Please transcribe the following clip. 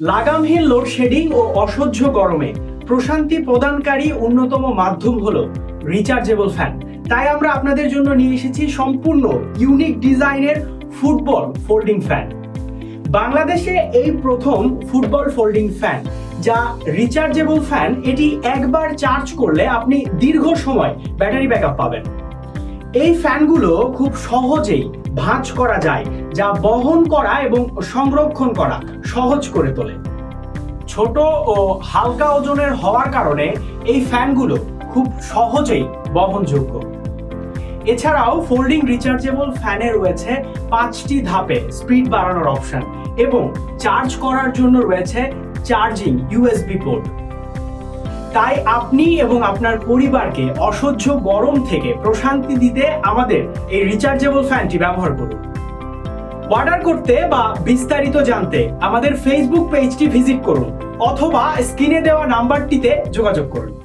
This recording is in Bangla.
লাগামহীন লোডশেডিং ও অসহ্য গরমে প্রশান্তি প্রদানকারী অন্যতম মাধ্যম হলো রিচার্জেবল ফ্যান। তাই আমরা আপনাদের জন্য নিয়ে এসেছি সম্পূর্ণ ইউনিক ডিজাইনের ফুটবল ফোল্ডিং ফ্যান। বাংলাদেশে এই প্রথম ফুটবল ফোল্ডিং ফ্যান, যা রিচার্জেবল ফ্যান, এটি একবার চার্জ করলে আপনি দীর্ঘ সময় ব্যাটারি ব্যাকআপ পাবেন। এই ফ্যানগুলো খুব সহজেই ভাঁজ করা যায়, যা বহন করা এবং সংরক্ষণ করা। সহজ করে তোলে। ছোট ও হালকা ওজনের হওয়ার কারণে এই ফ্যানগুলো খুব সহজেই বহনযোগ্য। এছাড়াও ফোল্ডিং রিচার্জেবল ফ্যানে রয়েছে পাঁচটি ধাপে স্পিড বাড়ানোর অপশন এবং চার্জ করার জন্য রয়েছে চার্জিং ইউএসবি পোর্ট। তাই আপনি এবং আপনার পরিবারকে অসহ্য গরম থেকে প্রশান্তি দিতে আমাদের এই রিচার্জেবল ফ্যানটি ব্যবহার করুন। অর্ডার করতে বা বিস্তারিত জানতে আমাদের ফেসবুক পেজটি ভিজিট করুন অথবা স্ক্রিনে দেওয়া নাম্বারটিতে যোগাযোগ করুন।